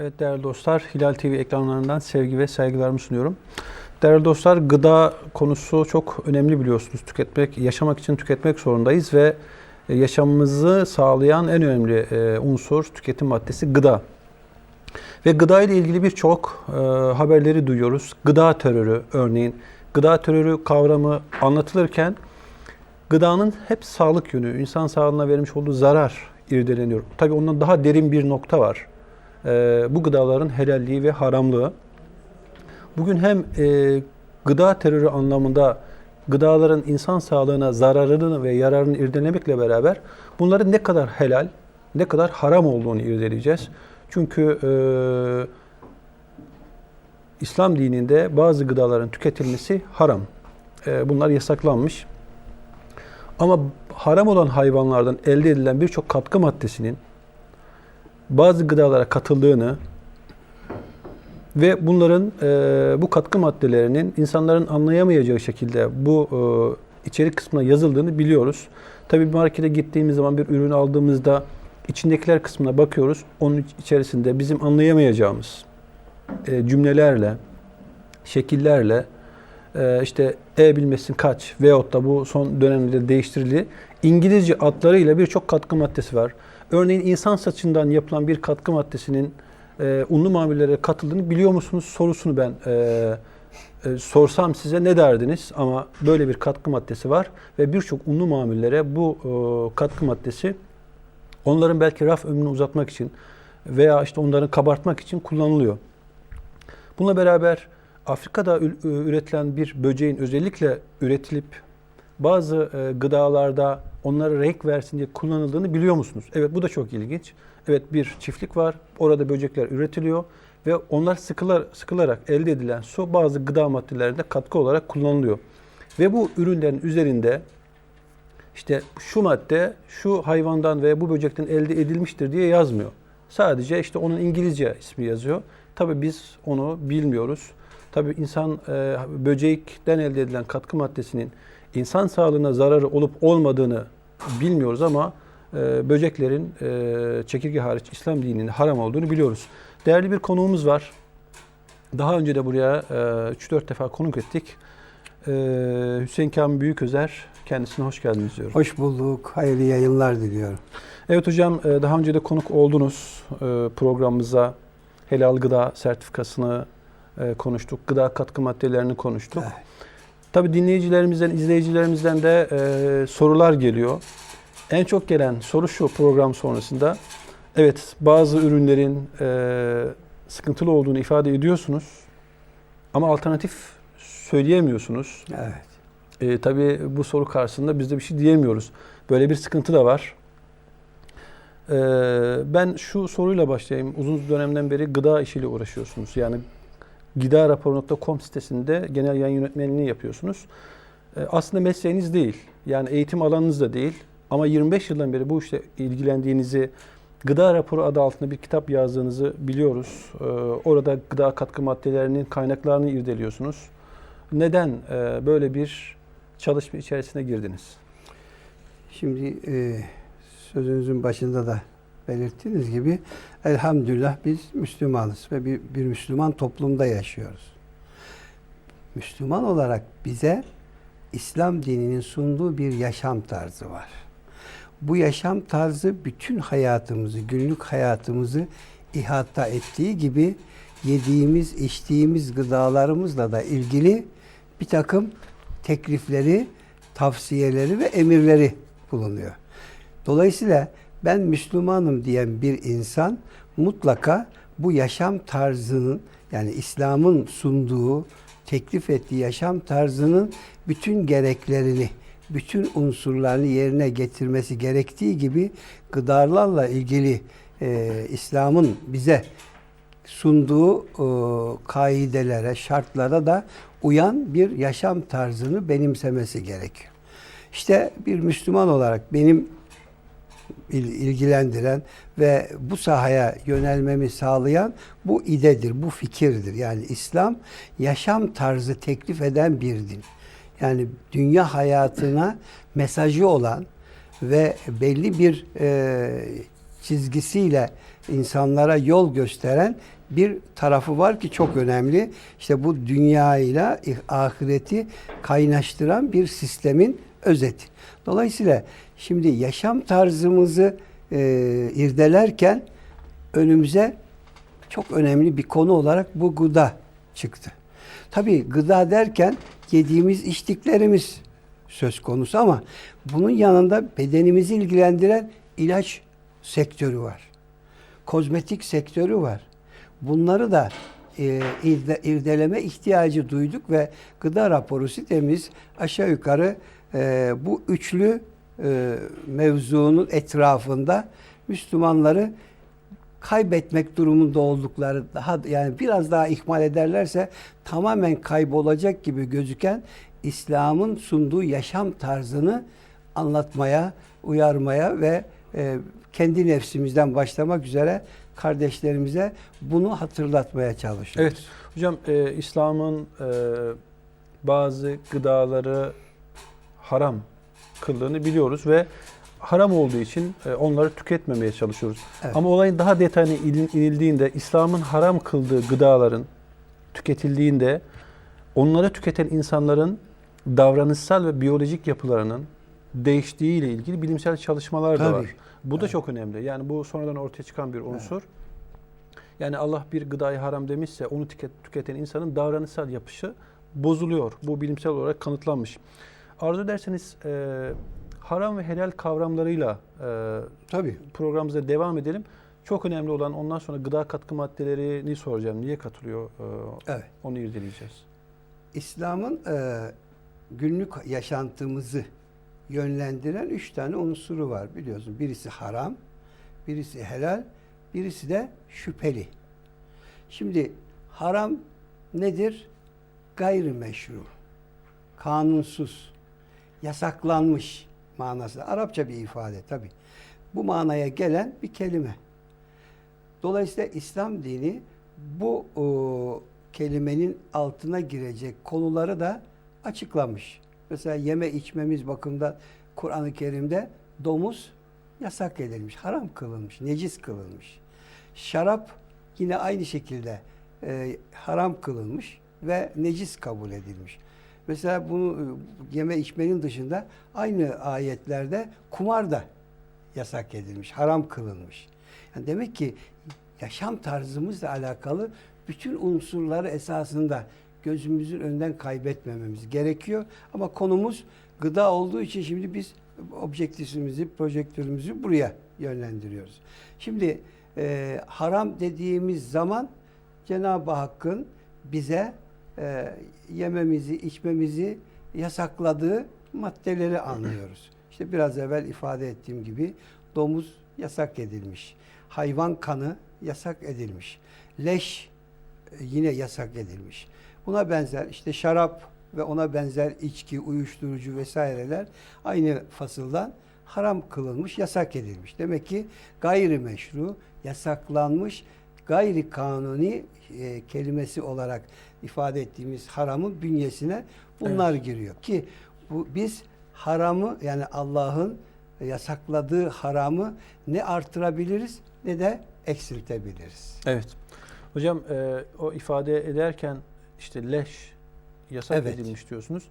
Evet değerli dostlar, Hilal TV ekranlarından sevgi ve saygılarımı sunuyorum. Değerli dostlar, gıda konusu çok önemli biliyorsunuz. Tüketmek, yaşamak için tüketmek zorundayız ve e, yaşamımızı sağlayan en önemli e, unsur, tüketim maddesi gıda. Ve gıda ile ilgili birçok e, haberleri duyuyoruz. Gıda terörü örneğin. Gıda terörü kavramı anlatılırken gıdanın hep sağlık yönü, insan sağlığına vermiş olduğu zarar irdeleniyor. Tabii ondan daha derin bir nokta var. E, bu gıdaların helalliği ve haramlığı. Bugün hem e, gıda terörü anlamında gıdaların insan sağlığına zararını ve yararını irdelemekle beraber bunların ne kadar helal, ne kadar haram olduğunu irdeleyeceğiz. Çünkü e, İslam dininde bazı gıdaların tüketilmesi haram. E, bunlar yasaklanmış. Ama haram olan hayvanlardan elde edilen birçok katkı maddesinin bazı gıdalara katıldığını ve bunların e, bu katkı maddelerinin insanların anlayamayacağı şekilde bu e, içerik kısmına yazıldığını biliyoruz. Tabii bir markete gittiğimiz zaman bir ürün aldığımızda içindekiler kısmına bakıyoruz. Onun içerisinde bizim anlayamayacağımız e, cümlelerle, şekillerle e, işte E bilmesin kaç veyahut da bu son dönemde değiştirili İngilizce adlarıyla birçok katkı maddesi var. Örneğin insan saçından yapılan bir katkı maddesinin e, unlu mamullere katıldığını biliyor musunuz sorusunu ben e, e, sorsam size ne derdiniz? Ama böyle bir katkı maddesi var ve birçok unlu mamullere bu e, katkı maddesi onların belki raf ömrünü uzatmak için veya işte onların kabartmak için kullanılıyor. Bununla beraber Afrika'da üretilen bir böceğin özellikle üretilip bazı e, gıdalarda onlara renk versin diye kullanıldığını biliyor musunuz? Evet bu da çok ilginç. Evet bir çiftlik var. Orada böcekler üretiliyor ve onlar sıkılar, sıkılarak elde edilen su bazı gıda maddelerinde katkı olarak kullanılıyor. Ve bu ürünlerin üzerinde işte şu madde şu hayvandan veya bu böcekten elde edilmiştir diye yazmıyor. Sadece işte onun İngilizce ismi yazıyor. Tabii biz onu bilmiyoruz. Tabii insan e, böcekten elde edilen katkı maddesinin insan sağlığına zararı olup olmadığını bilmiyoruz ama e, böceklerin e, çekirge hariç İslam dininin haram olduğunu biliyoruz. Değerli bir konuğumuz var. Daha önce de buraya e, 3-4 defa konuk ettik. E, Hüseyin Kamil Büyüközer. Kendisine hoş geldiniz diyorum. Hoş bulduk. Hayırlı yayınlar diliyorum. Evet hocam e, daha önce de konuk oldunuz e, programımıza. Helal gıda sertifikasını e, konuştuk. Gıda katkı maddelerini konuştuk. Evet. Tabii dinleyicilerimizden, izleyicilerimizden de e, sorular geliyor. En çok gelen soru şu program sonrasında. Evet bazı ürünlerin e, sıkıntılı olduğunu ifade ediyorsunuz. Ama alternatif söyleyemiyorsunuz. Evet. E, tabii bu soru karşısında biz de bir şey diyemiyoruz. Böyle bir sıkıntı da var. E, ben şu soruyla başlayayım. Uzun dönemden beri gıda işiyle uğraşıyorsunuz. Yani gidarapor.com sitesinde genel yayın yönetmenliğini yapıyorsunuz. E, aslında mesleğiniz değil. Yani eğitim alanınız da değil. Ama 25 yıldan beri bu işle ilgilendiğinizi, Gıda Raporu adı altında bir kitap yazdığınızı biliyoruz. E, orada gıda katkı maddelerinin kaynaklarını irdeliyorsunuz. Neden e, böyle bir çalışma içerisine girdiniz? Şimdi sözünüzün başında da belirttiğiniz gibi elhamdülillah biz Müslümanız ve bir, bir Müslüman toplumda yaşıyoruz. Müslüman olarak bize İslam dininin sunduğu bir yaşam tarzı var. Bu yaşam tarzı bütün hayatımızı, günlük hayatımızı ihata ettiği gibi yediğimiz, içtiğimiz gıdalarımızla da ilgili bir takım teklifleri, tavsiyeleri ve emirleri bulunuyor. Dolayısıyla ben Müslümanım diyen bir insan mutlaka bu yaşam tarzının yani İslam'ın sunduğu, teklif ettiği yaşam tarzının bütün gereklerini, bütün unsurlarını yerine getirmesi gerektiği gibi gıdalarla ilgili e, İslam'ın bize sunduğu e, kaidelere, şartlara da uyan bir yaşam tarzını benimsemesi gerekiyor. İşte bir Müslüman olarak benim ilgilendiren ve bu sahaya yönelmemi sağlayan bu idedir, bu fikirdir. Yani İslam yaşam tarzı teklif eden bir din. Yani dünya hayatına mesajı olan ve belli bir e, çizgisiyle insanlara yol gösteren bir tarafı var ki çok önemli. İşte bu dünyayla ahireti kaynaştıran bir sistemin özeti. Dolayısıyla şimdi yaşam tarzımızı e, irdelerken önümüze çok önemli bir konu olarak bu gıda çıktı. Tabii gıda derken yediğimiz içtiklerimiz söz konusu ama bunun yanında bedenimizi ilgilendiren ilaç sektörü var. Kozmetik sektörü var. Bunları da e, irde- irdeleme ihtiyacı duyduk ve gıda raporu sitemiz aşağı yukarı e, bu üçlü e, mevzunun etrafında Müslümanları kaybetmek durumunda oldukları daha yani biraz daha ihmal ederlerse tamamen kaybolacak gibi gözüken İslam'ın sunduğu yaşam tarzını anlatmaya, uyarmaya ve e, kendi nefsimizden başlamak üzere kardeşlerimize bunu hatırlatmaya çalışıyoruz. Evet. Hocam e, İslam'ın e, bazı gıdaları haram kıldığını biliyoruz ve haram olduğu için e, onları tüketmemeye çalışıyoruz. Evet. Ama olayın daha detayına in- inildiğinde İslam'ın haram kıldığı gıdaların tüketildiğinde onları tüketen insanların davranışsal ve biyolojik yapılarının değiştiği ile ilgili bilimsel çalışmalar da Tabii. var. Bu da Evet. çok önemli. Yani bu sonradan ortaya çıkan bir unsur. Yani Allah bir gıdayı haram demişse onu tüket, tüketen insanın davranışsal yapışı bozuluyor. Bu bilimsel olarak kanıtlanmış. Arzu ederseniz e, haram ve helal kavramlarıyla e, Tabii. programımıza devam edelim. Çok önemli olan ondan sonra gıda katkı maddelerini soracağım. Niye katılıyor? E, Evet. onu irdeleyeceğiz. İslam'ın e, günlük yaşantımızı yönlendiren üç tane unsuru var biliyorsun. Birisi haram, birisi helal, birisi de şüpheli. Şimdi haram nedir? Gayrimeşru, kanunsuz, yasaklanmış manası. Arapça bir ifade tabi. Bu manaya gelen bir kelime. Dolayısıyla İslam dini bu o, kelimenin altına girecek konuları da açıklamış. Mesela yeme içmemiz bakımından Kur'an-ı Kerim'de domuz yasak edilmiş, haram kılınmış, necis kılınmış. Şarap yine aynı şekilde e, haram kılınmış ve necis kabul edilmiş. Mesela bunu e, yeme içmenin dışında aynı ayetlerde kumar da yasak edilmiş, haram kılınmış. Yani demek ki yaşam tarzımızla alakalı bütün unsurları esasında gözümüzün önünden kaybetmememiz gerekiyor. Ama konumuz gıda olduğu için şimdi biz objektifimizi, projektörümüzü buraya yönlendiriyoruz. Şimdi e, haram dediğimiz zaman Cenab-ı Hakk'ın bize e, yememizi, içmemizi yasakladığı maddeleri anlıyoruz. İşte biraz evvel ifade ettiğim gibi domuz yasak edilmiş. Hayvan kanı yasak edilmiş. Leş e, yine yasak edilmiş. Buna benzer işte şarap ve ona benzer içki, uyuşturucu vesaireler aynı fasıldan haram kılınmış, yasak edilmiş. Demek ki gayrimeşru, yasaklanmış, gayri kanuni e, kelimesi olarak ifade ettiğimiz haramın bünyesine bunlar giriyor ki bu biz haramı yani Allah'ın yasakladığı haramı ne artırabiliriz ne de eksiltebiliriz. Evet. Hocam e, o ifade ederken işte leş yasak Evet. edilmiş diyorsunuz.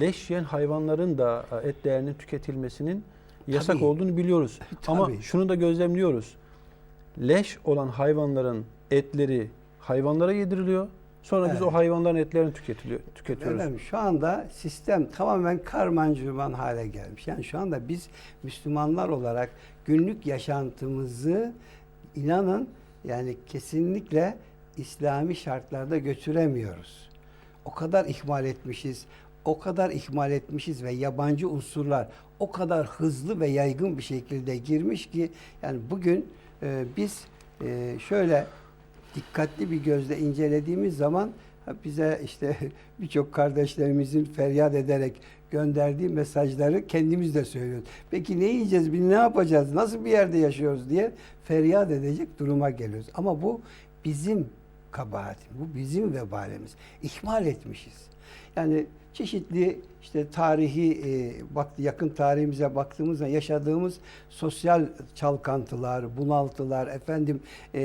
Leş yiyen hayvanların da e, et değerinin tüketilmesinin yasak Tabii. olduğunu biliyoruz. Ama Tabii. şunu da gözlemliyoruz. Leş olan hayvanların etleri hayvanlara yediriliyor. Sonra biz Evet. o hayvanların etlerini tüketiliyor, tüketiyoruz. Efendim, şu anda sistem tamamen karmancırman hale gelmiş. Yani şu anda biz Müslümanlar olarak günlük yaşantımızı inanın yani kesinlikle İslami şartlarda götüremiyoruz. O kadar ihmal etmişiz, o kadar ihmal etmişiz ve yabancı unsurlar o kadar hızlı ve yaygın bir şekilde girmiş ki yani bugün e, biz e, şöyle dikkatli bir gözle incelediğimiz zaman bize işte birçok kardeşlerimizin feryat ederek gönderdiği mesajları kendimiz de söylüyoruz. Peki ne yiyeceğiz, biz ne yapacağız, nasıl bir yerde yaşıyoruz diye feryat edecek duruma geliyoruz. Ama bu bizim kabahatim, bu bizim vebalimiz. İhmal etmişiz. Yani çeşitli işte tarihi e, bak yakın tarihimize baktığımızda yaşadığımız sosyal çalkantılar, bunaltılar, efendim e,